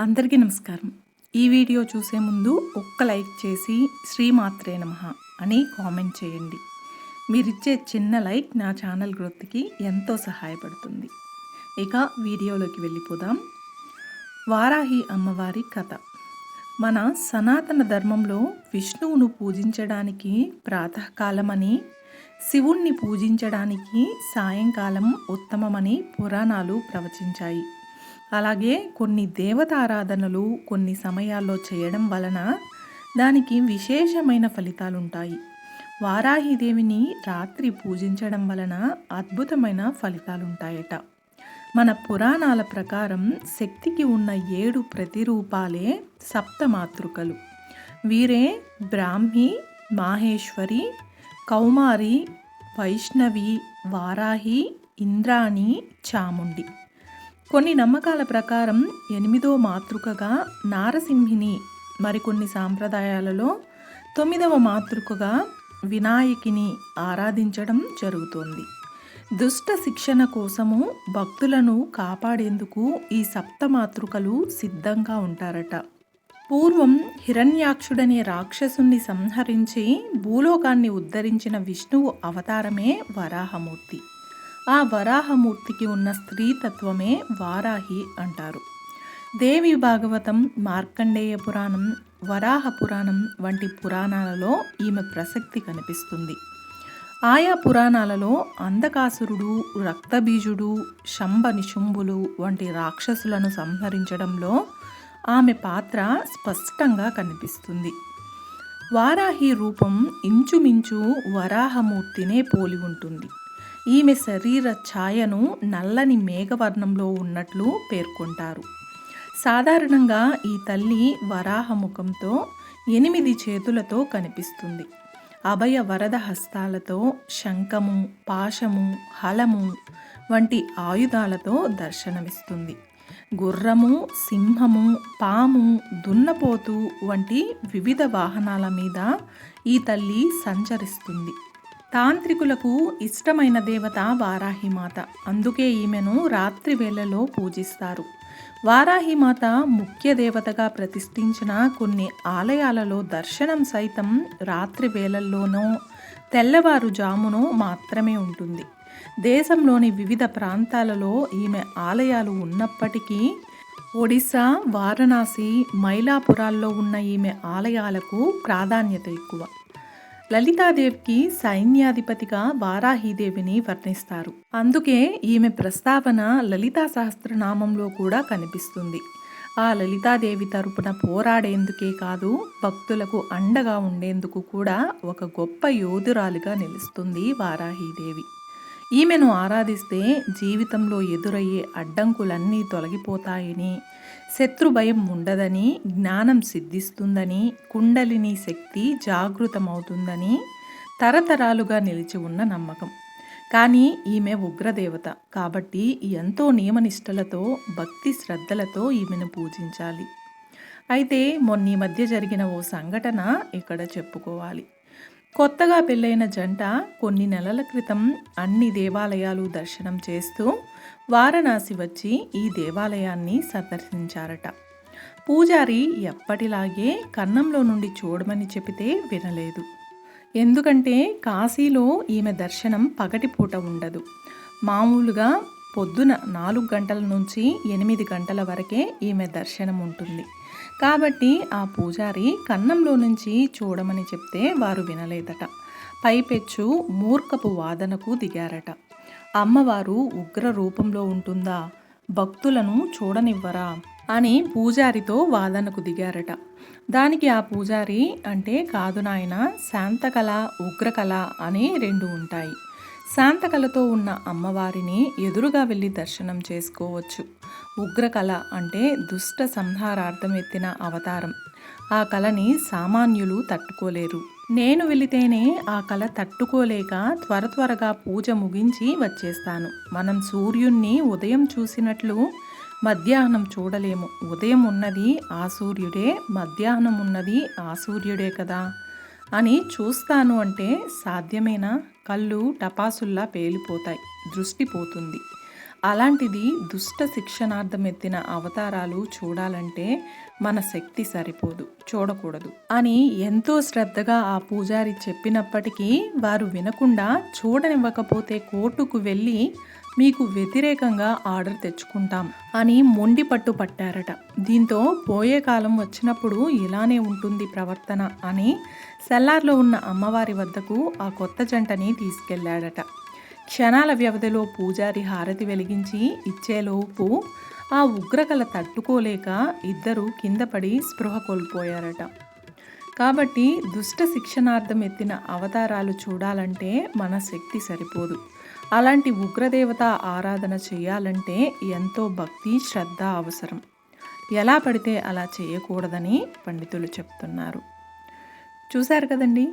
అందరికీ నమస్కారం. ఈ వీడియో చూసే ముందు ఒక్క లైక్ చేసి శ్రీమాత్రే నమ అని కామెంట్ చేయండి. మీరిచ్చే చిన్న లైక్ నా ఛానల్ గ్రోత్కి ఎంతో సహాయపడుతుంది. ఇక వీడియోలోకి వెళ్ళిపోదాం. వారాహి అమ్మవారి కథ. మన సనాతన ధర్మంలో విష్ణువును పూజించడానికి ప్రాతకాలమని శివుణ్ణి పూజించడానికి సాయంకాలం ఉత్తమమని పురాణాలు ప్రవచించాయి. అలాగే కొన్ని దేవతారాధనలు కొన్ని సమయాల్లో చేయడం వలన దానికి విశేషమైన ఫలితాలుంటాయి. వారాహిదేవిని రాత్రి పూజించడం వలన అద్భుతమైన ఫలితాలుంటాయట. మన పురాణాల ప్రకారం శక్తికి ఉన్న ఏడు ప్రతిరూపాలే సప్తమాతృకలు. వీరే బ్రాహ్మి మాహేశ్వరి కౌమారి వైష్ణవి వారాహి ఇంద్రాణి చాముండి. కొన్ని నమ్మకాల ప్రకారం ఎనిమిదో మాతృకగా నారసింహిని మరికొన్ని సాంప్రదాయాలలో తొమ్మిదవ మాతృకగా వినాయకిని ఆరాధించడం జరుగుతోంది. దుష్ట శిక్షణ కోసము భక్తులను కాపాడేందుకు ఈ సప్త మాతృకలు సిద్ధంగా ఉంటారట. పూర్వం హిరణ్యాక్షుడనే రాక్షసుణ్ణి సంహరించి భూలోకాన్ని ఉద్ధరించిన విష్ణువు అవతారమే వరాహమూర్తి. ఆ వరాహమూర్తికి ఉన్న స్త్రీతత్వమే వారాహి అంటారు. దేవి భాగవతం మార్కండేయ పురాణం వరాహ పురాణం వంటి పురాణాలలో ఈమె ప్రసక్తి కనిపిస్తుంది. ఆయా పురాణాలలో అంధకాసురుడు రక్తబీజుడు శంభ నిశుంభులు వంటి రాక్షసులను సంహరించడంలో ఆమె పాత్ర స్పష్టంగా కనిపిస్తుంది. వారాహి రూపం ఇంచుమించు వరాహమూర్తినే పోలి ఉంటుంది. ఈమె శరీర ఛాయను నల్లని మేఘవర్ణంలో ఉన్నట్లు పేర్కొంటారు. సాధారణంగా ఈ తల్లి వరాహముఖంతో ఎనిమిది చేతులతో కనిపిస్తుంది. అభయ వరద హస్తాలతో శంఖము పాశము హలము వంటి ఆయుధాలతో దర్శనమిస్తుంది. గుర్రము సింహము పాము దున్నపోతు వంటి వివిధ వాహనాల మీద ఈ తల్లి సంచరిస్తుంది. తాంత్రికులకు ఇష్టమైన దేవత వారాహిమాత. అందుకే ఈమెను రాత్రి వేళలో పూజిస్తారు. వారాహిమాత ముఖ్య దేవతగా ప్రతిష్ఠించిన కొన్ని ఆలయాలలో దర్శనం సైతం రాత్రి వేళల్లోనో తెల్లవారుజామునో మాత్రమే ఉంటుంది. దేశంలోని వివిధ ప్రాంతాలలో ఈమె ఆలయాలు ఉన్నప్పటికీ ఒడిశా వారణాసి మైలాపురాల్లో ఉన్న ఈమె ఆలయాలకు ప్రాధాన్యత ఎక్కువ. లలితాదేవికి సైన్యాధిపతిగా వారాహీదేవిని వర్ణిస్తారు. అందుకే ఈమె ప్రస్తావన లలితా సహస్రనామంలో కూడా కనిపిస్తుంది. ఆ లలితాదేవి తరపున పోరాడేందుకే కాదు భక్తులకు అండగా ఉండేందుకు కూడా ఒక గొప్ప యోధురాలుగా నిలుస్తుంది వారాహీదేవి. ఈమెను ఆరాధిస్తే జీవితంలో ఎదురయ్యే అడ్డంకులన్నీ తొలగిపోతాయని శత్రు భయం ఉండదని జ్ఞానం సిద్ధిస్తుందని కుండలిని శక్తి జాగృతమవుతుందని తరతరాలుగా నిలిచి ఉన్న నమ్మకం. కానీ ఈమె ఉగ్రదేవత కాబట్టి ఎంతో నియమనిష్టలతో భక్తి శ్రద్ధలతో ఈమెను పూజించాలి. అయితే మొన్న మధ్య జరిగిన ఓ సంఘటన ఇక్కడ చెప్పుకోవాలి. కొత్తగా పెళ్ళైన జంట కొన్ని నెలల క్రితం అన్ని దేవాలయాలు దర్శనం చేస్తూ వారణాసి వచ్చి ఈ దేవాలయాన్ని సందర్శించారట. పూజారి ఎప్పటిలాగే కన్నంలో నుండి చూడమని చెబితే వినలేదు. ఎందుకంటే కాశీలో ఈమె దర్శనం పగటిపూట ఉండదు. మామూలుగా పొద్దున నాలుగు గంటల నుంచి ఎనిమిది గంటల వరకే ఈమె దర్శనం ఉంటుంది కాబట్టి ఆ పూజారి కన్నంలో నుంచి చూడమని చెప్తే వారు వినలేదట. పైపెచ్చు మూర్ఖపు వాదనకు దిగారట. అమ్మవారు ఉగ్ర రూపంలో ఉంటుందా? భక్తులను చూడనివ్వరా? అని పూజారితో వాదనకు దిగారట. దానికి ఆ పూజారి అంటే కాదు నాయన శాంతకళ ఉగ్రకళ అని రెండు ఉంటాయి. శాంతకళతో ఉన్న అమ్మవారిని ఎదురుగా వెళ్ళి దర్శనం చేసుకోవచ్చు. ఉగ్రకళ అంటే దుష్ట సంహారార్థం ఎత్తిన అవతారం. ఆ కళని సామాన్యులు తట్టుకోలేరు. నేను వెళితేనే ఆ కళ తట్టుకోలేక త్వర త్వరగా పూజ ముగించి వచ్చేస్తాను. మనం సూర్యుణ్ణి ఉదయం చూసినట్లు మధ్యాహ్నం చూడలేము. ఉదయం ఉన్నది ఆ సూర్యుడే మధ్యాహ్నం ఉన్నది ఆ సూర్యుడే కదా అని చూస్తాను అంటే సాధ్యమేనా? కళ్ళు టపాసుల్లా పేలిపోతాయి. దృష్టి పోతుంది. అలాంటిది దుష్ట శిక్షణార్థం ఎత్తిన అవతారాలు చూడాలంటే మన శక్తి సరిపోదు చూడకూడదు. అని ఎంతో శ్రద్ధగా ఆ పూజారి చెప్పినప్పటికీ వారు వినకుండా చూడనివ్వకపోతే కోర్టుకు వెళ్ళి మీకు వ్యతిరేకంగా ఆర్డర్ తెచ్చుకుంటాం అని మొండి పట్టు పట్టారట. దీంతో పోయే కాలం వచ్చినప్పుడు ఇలానే ఉంటుంది ప్రవర్తన అని సెల్లార్లో ఉన్న అమ్మవారి వద్దకు ఆ కొత్త జంటని తీసుకెళ్ళాడట. క్షణాల వ్యవధిలో పూజారి హారతి వెలిగించి ఇచ్చేలోపు ఆ ఉగ్రకల తట్టుకోలేక ఇద్దరు కింద పడి స్పృహ కోల్పోయారట. కాబట్టి దుష్ట శిక్షణార్థం ఎత్తిన అవతారాలు చూడాలంటే మన శక్తి సరిపోదు. అలాంటి ఉగ్రదేవత ఆరాధన చేయాలంటే ఎంతో భక్తి శ్రద్ధ అవసరం. ఎలా పడితే అలా చేయకూడదని పండితులు చెప్తున్నారు. చూశారు కదండి?